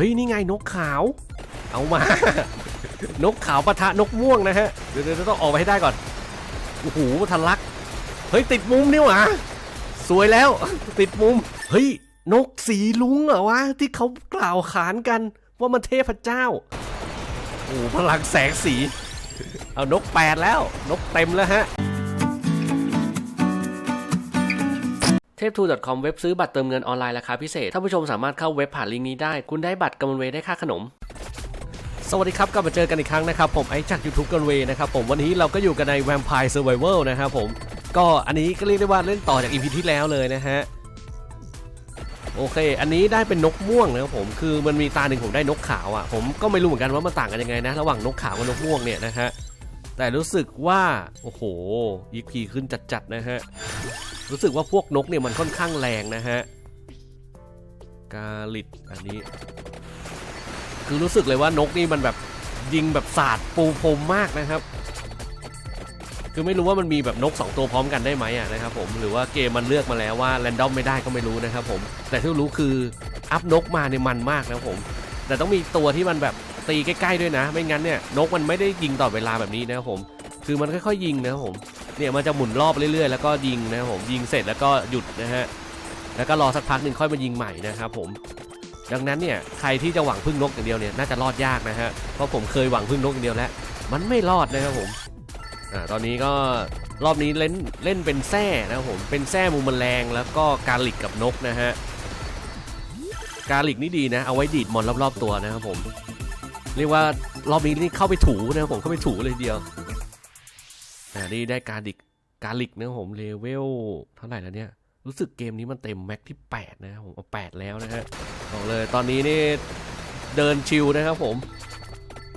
ฮ้ย นี่ไงนกขาว เอามา นกขาวปะทะนกม่วงนะฮะ เดี๋ยวเดี๋ยวต้องออกไปให้ได้ก่อน โอ้โหทะลัก เฮ้ย ติดมุมนี่หว่าสวยแล้ว ติดมุม เฮ้ย นกสีลุงเหรอวะ ที่เขากล่าวขานกันว่ามันเทพเจ้า โอ้โหพลังแสงสี เอานกแปดแล้ว นกเต็มแล้วฮะ เทพทู .com เว็บซื้อบัตรเติมเงินออนไลน์ราคาพิเศษ ท่านผู้ชมสามารถเข้าเว็บผ่านลิงก์นี้ได้ คุณได้บัตรกำมะเวได้ค่าขนม สวัสดีครับ กลับมาเจอกันอีกครั้งนะครับ ผมไอซ์จาก YouTube กันเวนะครับผมวันนี้เราก็อยู่กันใน Vampire Survival นะครับผม ก็อันนี้ก็เรียกได้ว่าเล่นต่อจาก EP ที่แล้วเลยนะฮะ โอเค อันนี้ได้เป็นนกม่วงนะครับผม คือมันมีตาหนึ่งผมได้นกขาวอะ ผมก็ไม่รู้เหมือนกันว่ามันต่างกันยังไงนะ ระหว่างนกขาวกับนกม่วงเนี่ยนะฮะ แต่รู้สึกว่า โอ้โหอีพีขึ้นจัดๆนะฮะ รู้สึกว่าพวกนกเนี่ยมันค่อนข้างแรงนะฮะ กาลิดอันนี้ คือรู้สึกเลยว่านกนี่มันแบบยิงแบบศาสตร์ปูพรมมากนะครับ คือไม่รู้ว่ามันมีแบบนก 2 ตัวพร้อมกันได้ไหมอะนะครับผมหรือว่าเกมมันเลือกมาแล้วว่าแรนดอมไม่ได้ก็ไม่รู้นะครับผมแต่ที่รู้คืออัพนกมาเนี่ยมันมากนะครับผม แต่ต้องมีตัวที่มันแบบ ตีใกล้ๆด้วยนะ ไม่งั้นเนี่ยนกมันไม่ได้ยิงต่อเวลาแบบนี้นะครับผม คือมันค่อยๆยิงนะครับผม เนี่ยมันจะหมุนรอบเรื่อยๆแล้วก็ยิงนะครับผมยิงเสร็จแล้วก็หยุดนะฮะ แล้วก็รอสักพักหนึ่งค่อยมายิงใหม่นะครับผม ดังนั้นเนี่ยใครที่จะหวังพึ่งนกอย่างเดียวเนี่ยน่าจะรอดยากนะฮะ เพราะผมเคยหวังพึ่งนกอย่างเดียวแล้ว มันไม่รอดนะครับผม อ่าตอนนี้ก็รอบนี้เล่นเล่นเป็นแส้นะครับผม เป็นแส้มุมแมลงแล้วก็การหลิกกับนกนะฮะการลิกนี่ดีนะ เอาไว้ดีดมอนรอบๆตัวนะครับผม เรียกว่ารอบนี้นี่เข้าไปถูนะครับผมเข้าไปถูเลยเดียวอ่านี่ได้การลิกการลิกนะครับผมเลเวลเท่าไหร่แล้วเนี่ยรู้สึกเกมนี้มันเต็มแม็กที่ 8 นะครับผมเอา8แล้วนะฮะบอกเลยตอนนี้นี่เดินชิวนะครับผม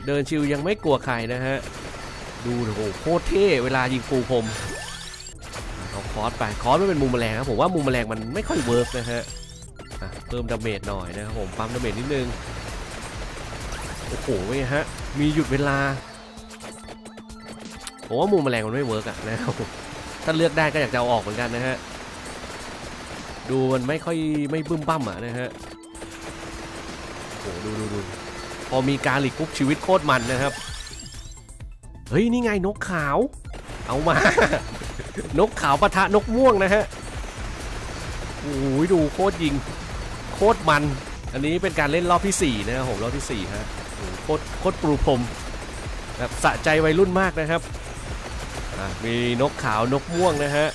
เดินชิวยังไม่กลัวใครนะฮะดูโอ้โหโคตรเท่เวลายิงปูพรมเอาคอสไปคอร์สมันเป็นมุมแมลงครับผมว่ามุมแมลงมันไม่ค่อยเวิร์กนะฮะอะเพิ่มดาเมจหน่อยนะครับผมปั๊มดาเมจนิดนึง โอ้โหเว้ยฮะ มีหยุดเวลาผมว่ามุมแมลงมันไม่เวิร์กอะนะครับถ้าเลือกได้ก็อยากจะเอาออกเหมือนกันนะฮะ ดูมันไม่ค่อยไม่บึ้มบั้มอะนะฮะโอ้โหดูดูดูพอมีการหลีกปุ๊บชีวิตโคตรมันนะครับ เฮ้ย นี่ไงนกขาว เอามา นกขาวปะทะนกม่วงนะฮะโอ้ยดูโคตรยิง โคตรมัน อันนี้เป็นการเล่นรอบที่ 4 นะครับผมรอบที่4ฮะ โคตรโคตรปรูพรมแบบสะใจวัยรุ่นมากนะครับมีนกขาวนกม่วงนะฮะ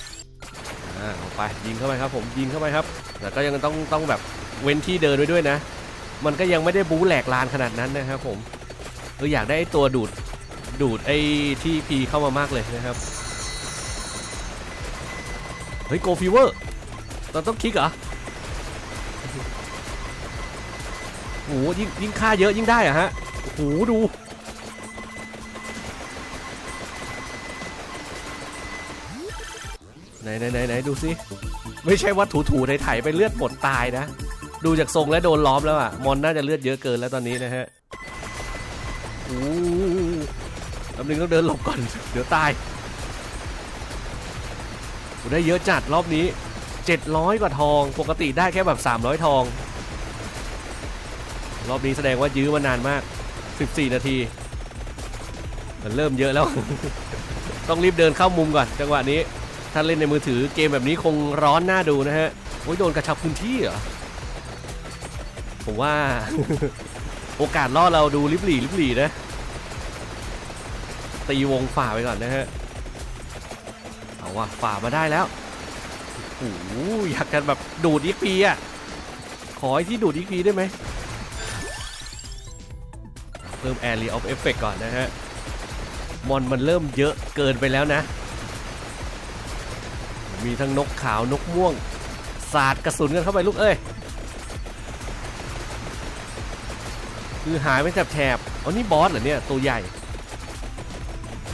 อ่าเอาไปยิงเข้าไปครับผมยิงเข้าไปครับแต่ก็ยังต้องต้องแบบเว้นที่เดินไว้ด้วยนะ มันก็ยังไม่ได้บู๊แหลกลานขนาดนั้นนะครับผมเอออยากได้ตัวดูดดูดไอ้ที่พีเข้ามามากเลยนะครับเฮ้ยโกฟีเวอร์เราต้องคลิกเหรอโอ้ยิ่งยิ่งค่าเยอะยิ่งได้อะฮะ โอ้โหดู ไหนไหนไหนไหนดูสิ ไม่ใช่ว่าถูถูไถๆไปเลือดหมดตายนะ ดูจากทรงแล้วโดนล้อมแล้วอะ มอนน่าจะเลือดเยอะเกินแล้วตอนนี้นะฮะโอ้ลำนึงต้องเดินหลบก่อน เดี๋ยวตายได้เยอะจัดรอบนี้ 700 กว่าทอง ปกติได้แค่แบบ 300 ทอง รอบนี้แสดงว่ายื้อมานานมาก 14 นาที มันเริ่มเยอะแล้ว ต้องรีบเดินเข้ามุมก่อนจังหวะนี้ ถ้าเล่นในมือถือเกมแบบนี้คงร้อนหน้าดูนะฮะ โอ้ยโดนกระชับพื้นที่เหรอ ผมว่า โอกาสรอเราดูลิบหลี่ลิบหลีนะ ตีวงฝ่าไปก่อนนะฮะ เอาว่ะฝ่ามาได้แล้วโอ้โหอยากกันแบบดูดอีกพีอะขอไอ้ที่ดูดอีกพีได้ไหม พิ่ม Area of Effect ก่อนนะฮะ มอนมันเริ่มเยอะเกินไปแล้วนะ มีทั้งนกขาวนกม่วง สาดกระสุนกันเข้าไปลูกเอ้ย คือหายไปแถบๆอ๋อนี่บอสเหรอเนี่ย ตัวใหญ่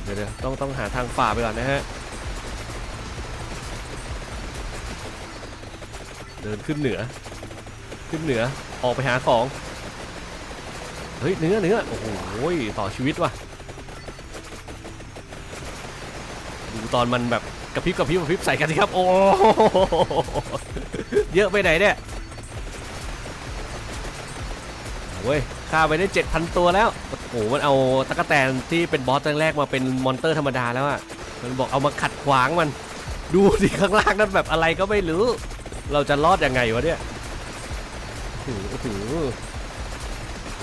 เดี๋ยวๆต้องต้องหาทางฝ่าไปก่อนนะฮะ เดินขึ้นเหนือ ขึ้นเหนือออกไปหาของ เฮ้ยเนื้อเนื้อโอ้โหต่อชีวิตว่ะดูตอนมันแบบกระพริบกระพริบกระพริบใส่กันสิครับ โอ้โหเยอะไปไหนเนี่ยเว้ยฆ่าไปได้ 7,000 ตัวแล้ว โอ้โห มันเอาตะกแตนที่เป็นบอสแรกมาเป็นมอนเตอร์ธรรมดาแล้วอะมันบอกเอามาขัดขวางมัน ดูดิข้างล่างนั่นแบบอะไรก็ไม่รู้ เราจะรอดยังไงวะเนี่ยโอ้โห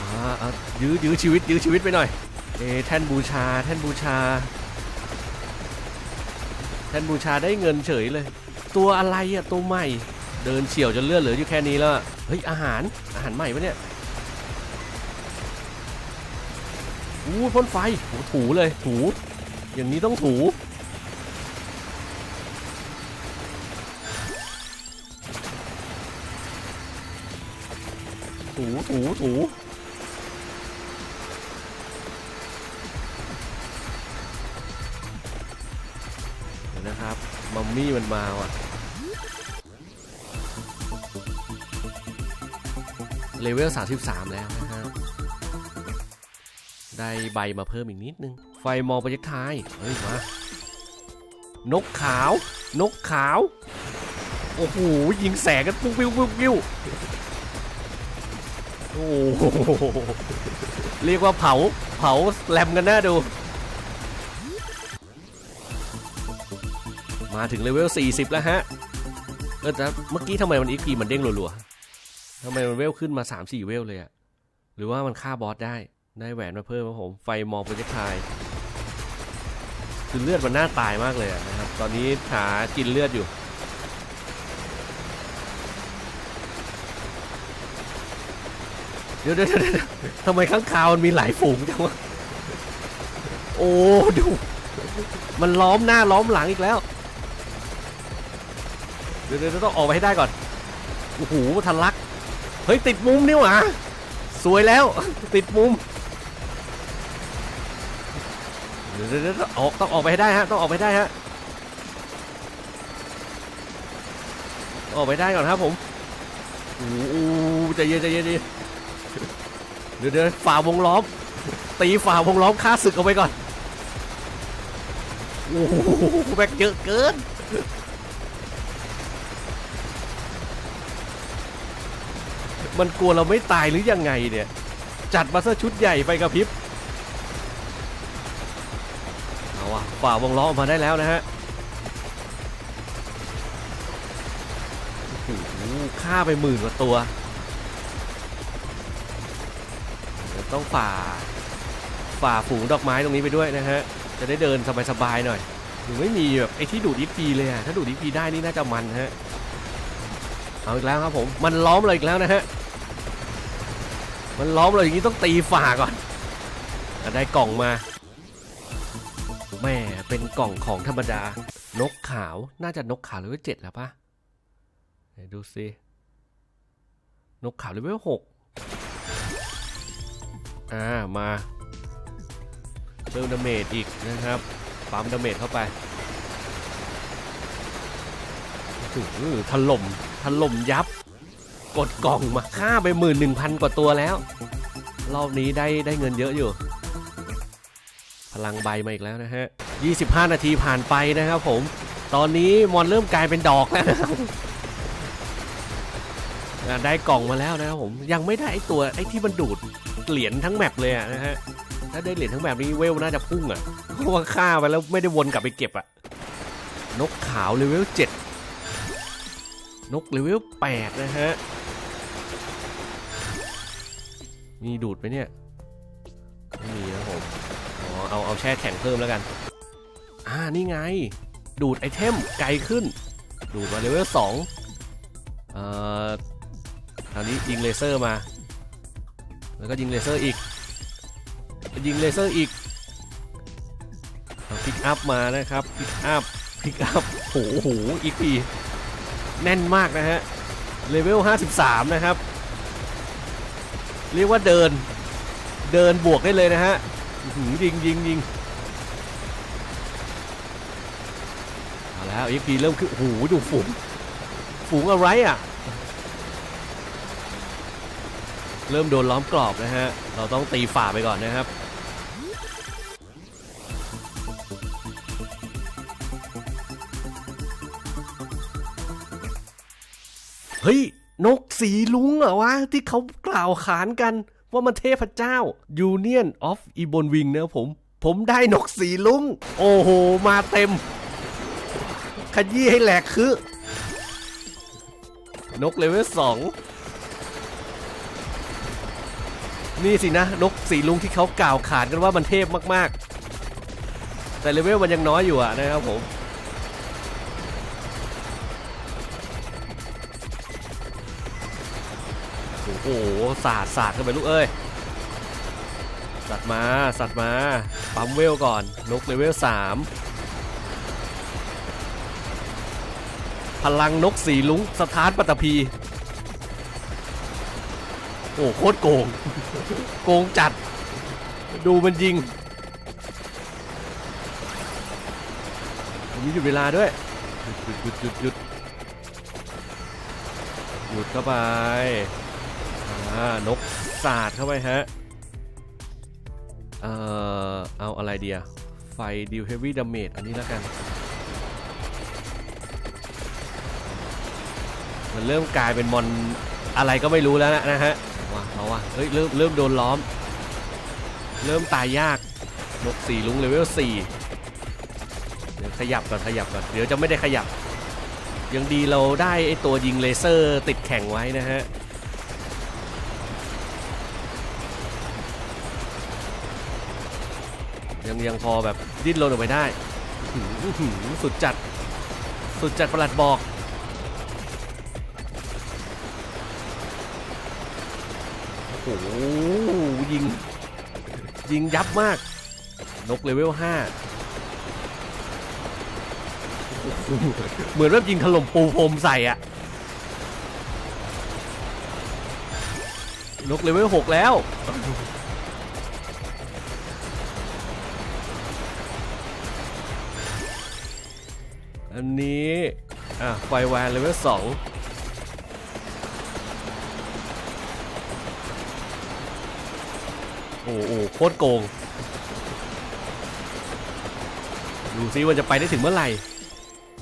อ่ายื้อยื้อชีวิตยื้อชีวิตไปหน่อยเอแท่นบูชา แท่นบูชา แท่นบูชาได้เงินเฉยเลย ตัวอะไรอะตัวใหม่ เดินเฉียวจนเลือดเหลืออยู่แค่นี้แล้วเฮ้ยอาหารอาหารใหม่ปะเนี่ยอู้พ่นไฟโหถูเลยถู อย่างนี้ต้องถูถูถูถู มี่มันมาว่ะเลเวล 33 แล้วนะฮะ ได้ใบมาเพิ่มอีกนิดนึง ไฟมองประยักทาย เฮ้ย มา นกขาว นกขาว โอ้โห ยิงแสงกันปุ๊บปิ้วปุ๊บปิ้วโอ้โห เรียกว่าเผา เผาแลมกันน่าดู มาถึงเลเวล 40 แล้วฮะ เออแต่เมื่อกี้ทำไมมันอีกทีมันเด้งรัวๆทำไมมันเวลขึ้นมา 3-4 เวลเลยอะหรือว่ามันฆ่าบอสได้ ได้แหวนมาเพิ่มครับผม ไฟมองโปรเจกต์ไทยคือเลือดมันน่าตายมากเลยนะครับ ตอนนี้หากินเลือดอยู่เดี๋ยวเดี๋ยวเดี๋ยวเดี๋ยวทำไมข้างคาวมันมีหลายฝูงจังวะ โอ้ ดู มันล้อมหน้าล้อมหลังอีกแล้ว เดี๋ยวเดี๋ยวต้องออกไปให้ได้ก่อน โอ้โหทันลัก เฮ้ย ติดมุมนี่หว่า สวยแล้ว ติดมุมเดี๋ยวเดี๋ยวต้องออกต้องออกไปให้ได้ฮะ ต้องออกไปได้ฮะ ออกไปได้ก่อนครับผม โอ้โหใจเย็นใจเย็นใจเย็นเดี๋ยวเดี๋ยวฝ่าวงล้อม ตีฝ่าวงล้อมฆ่าศึกเอาไปก่อน โอ้โหแบกเยอะเกิน มันกลัวเราไม่ตายหรือยังไงเนี่ย จัดมาซะชุดใหญ่ไปกับพริบ เอาอะฝ่าวงล้อมออกมาได้แล้วนะฮะโอ้โหฆ่าไปหมื่นกว่าตัว ต้องฝ่า ฝ่าฝูงดอกไม้ตรงนี้ไปด้วยนะฮะ จะได้เดินสบายๆหน่อยหรือไม่มีแบบไอ้ที่ดูดอีพีเลยอะถ้าดูดอีพีได้นี่น่าจะมันฮะ เอาอีกแล้วครับผม มันล้อมเราอีกแล้วนะฮะ มันล้อมเราอย่างนี้ต้องตีฝ่าก่อนได้กล่องมาแม่เป็นกล่องของธรรมดา นกขาวน่าจะนกขาวเลเวลเจ็ดแล้วปะดูสินกขาวเลเวลหกอ่ามาเพิ่มดาเมจอีกนะครับปั๊มดาเมจเข้าไปถล่มถล่มยับ กดกล่องมาฆ่าไปหมื่นหนึ่งพันกว่าตัวแล้ว รอบนี้ได้ได้เงินเยอะอยู่ พลังใบมาอีกแล้วนะฮะ 25 นาทีผ่านไปนะครับผม ตอนนี้มอนเริ่มกลายเป็นดอกแล้วนะครับอะได้กล่องมาแล้วนะครับผมยังไม่ได้ไอตัวไอที่มันดูดเหรียญทั้งแมปเลยะนะฮะถ้าได้เหรียญทั้งแบบนี้เวลน่าจะพุ่งอะเพราะว่าฆ่าไปแล้วไม่ได้วนกลับไปเก็บอะนกขาวเลเวล7นกเลเวล8นะฮะ มีดูดไหมเนี่ยไม่มีนะผมอ๋อเอาเอาแช่แข็งเพิ่มแล้วกัน อ่านี่ไง ดูดไอเทมไกลขึ้น ดูดมาเลเวล2เอ่อคราวนี้ยิงเลเซอร์มา แล้วก็ยิงเลเซอร์อีกยิงเลเซอร์อีกพิกอัพมานะครับพิกอัพพิกอัพโอ้โหอีกทีแน่นมากนะฮะเลเวล53 นะครับ เรียกว่าเดิน เดินบวกได้เลยนะฮะหือยิงยิงยิงเอาแล้วอีกทีเริ่มขึ้นโอ้โหดูฝูงฝูงอะไรอะ เริ่มโดนล้อมกรอบนะฮะ เราต้องตีฝ่าไปก่อนนะครับเฮ้ย นกสีลุงเหรอวะ ที่เขากล่าวขานกัน ว่ามันเทพเจ้า Union of e b o n Wing นะผม ผมได้นกสีลุง โอ้โห มาเต็ม ขยี้ให้แหลกคือนกเลเวลสองนี่สินะ นกสีลุงที่เขากล่าวขานกันว่ามันเทพมาก ๆ แต่เลเวลมันยังน้อยอยู่อะนะครับผม อ้โหสาดสาดเข้าไปลูกเอ้ยสัตว์มาสัตว์มาปั๊มเวลก่อนนกเลเวล3พลังนกสีลุงสถานปัตภีโอ้โคตรโกง โกงจัด ดูมันยิงมมีหยุดเวลาด้วย หยุดหยุดหยุดหยุดหยุดเข้าไป อ่านกสาดเข้าไปฮะ เอ่อ เอาอะไรเดียไฟดิวเฮฟวี่ดาเมจอันนี้แล้วกัน มันเริ่มกลายเป็นมอนอะไรก็ไม่รู้แล้วนะนะฮะว้าเอาว่ะเฮ้ยเริ่มเริ่มโดนล้อม เริ่มตายยากนกสี่ลุงเลเวลสี่เดี๋ยวขยับก่อนขยับก่อนเดี๋ยวจะไม่ได้ขยับ ยังดีเราได้ไอตัวยิงเลเซอร์ติดแข่งไว้นะฮะ ยังยังพอแบบดิ้นรนออกไปได้สุดจัด สุดจัดประหลัดบอก โอ้โห ยิง ยิงยับมาก นกเลเวล5โอ้โหเหมือนแบบยิงถล่มปูพรมใส่อะนกเลเวล6แล้ว อันนี้ อะไฟแวนเลเวลสองโอ้โหโคตรโกง ดูซิว่าจะไปได้ถึงเมื่อไหร่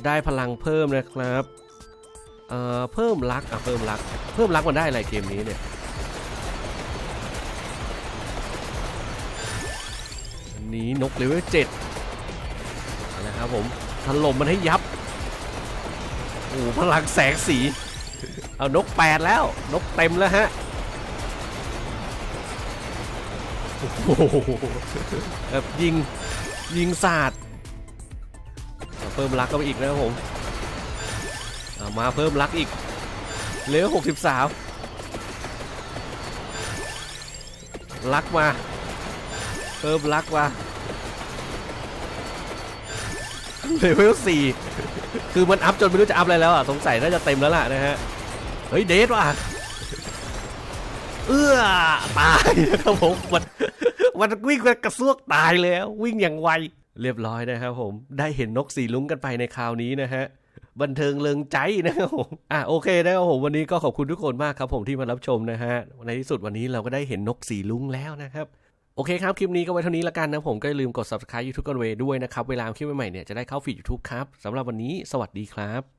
ได้พลังเพิ่มนะครับเอ่อเพิ่มลักอะเพิ่มลัก เพิ่มลักมันได้อะไรเกมนี้เนี่ยอันนี้นกเลเวลเจ็ดนะครับผม ถล่มมันให้ยับโอ้พลังแสงสี เอานกแปดแล้ว นกเต็มแล้วฮะโอ้โหแบบยิง ยิงสาดเอาเพิ่มลักเข้าไปอีกนะครับผมามาเพิ่มลักอีกเหลือหกสิบสามลักมา เพิ่มลักมา เลเวลสี่คือมันอัพจนไม่รู้จะอัพอะไรแล้วอะ สงสัยน่าจะเต็มแล้วล่ะนะฮะ เฮ้ย เดทว่ะ เอื้อตายนะครับผมมันมันวิ่งกระซวกตายเลยวิ่งอย่างไว เรียบร้อยนะครับผม ได้เห็นนกสีลุ้งกันไปในคราวนี้นะฮะบันเทิงเริงใจนะครับผม อะโอเคนะครับผมวันนี้ก็ขอบคุณทุกคนมากครับผมที่มารับชมนะฮะในที่สุดวันนี้เราก็ได้เห็นนกสีลุ้งแล้วนะครับ โอเคครับ คลิปนี้ก็ไว้เท่านี้ละกันนะผมก็อย่าลืมกด subscribe YouTube กันเวด้วยนะครับ เวลาคลิปใหม่ๆเนี่ยจะได้เข้าฟีด YouTube ครับสำหรับวันนี้สวัสดีครับ